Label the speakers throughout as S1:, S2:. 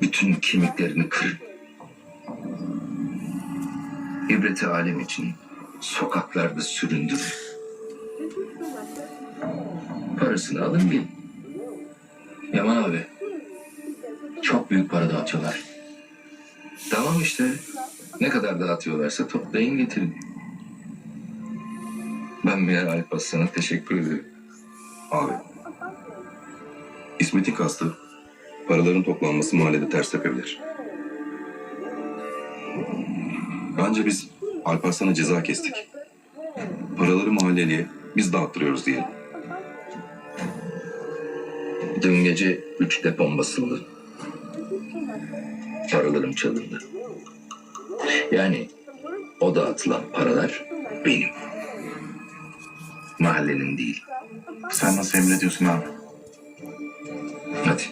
S1: Bütün kemiklerini kırın. İbreti alem için sokaklarda süründürün. Parasını alın gidin.
S2: Yaman abi. Çok büyük para dağıtıyorlar.
S1: Tamam işte. Ne kadar dağıtıyorlarsa toplayın getirin. Ben Meğer Alparslan'a teşekkür ederim.
S3: Abi. İsmet'in kastı paraların toplanması mahallede ters tepebilir. Bence biz Alparslan'a ceza kestik. Paraları mahalleliye biz dağıttırıyoruz diye.
S1: Dün gece üç depom basıldı. Paralarım çalındı. Yani o dağıtılan paralar benim. Mahallenin değil.
S4: Sen nasıl emrediyorsun abi?
S1: Hadi.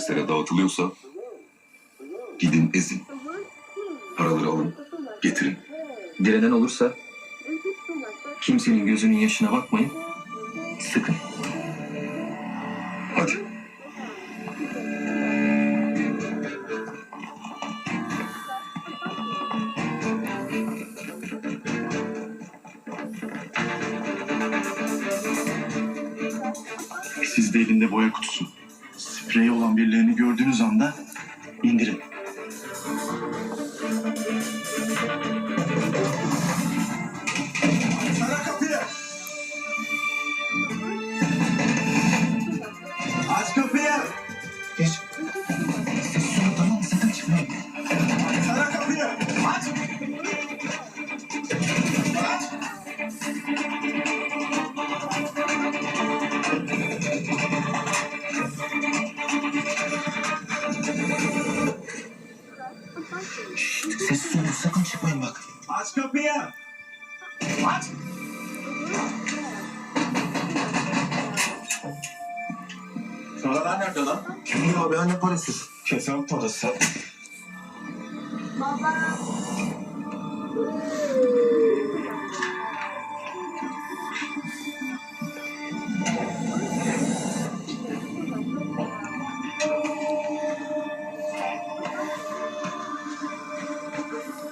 S3: Adreslere dağıtılıyorsa gidin ezin. Paraları alın, getirin.
S2: Direnen olursa kimsenin gözünün yaşına bakmayın. Sıkın.
S3: Hadi.
S4: Siz de elinde boya kutusu. Spreyi olan birilerini gördüğünüz anda indirin.
S5: Sessiz olun sakın çıkmayın bak. Aç kapıyı. Aç. Paralar nerede lan? Kim bilir abi anne parası. Kesin parası.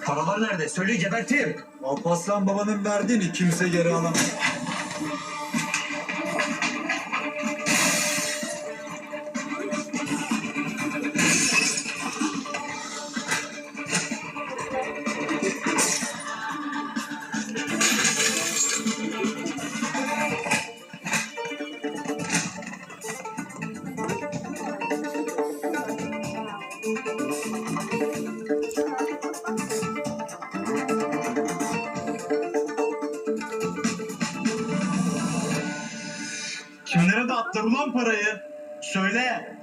S5: Paralar nerede? Söyle geberteyim.
S6: Alparslan babanın verdiğini kimse geri alamaz.
S4: Kimlere dağıttılar ulan parayı? Söyle.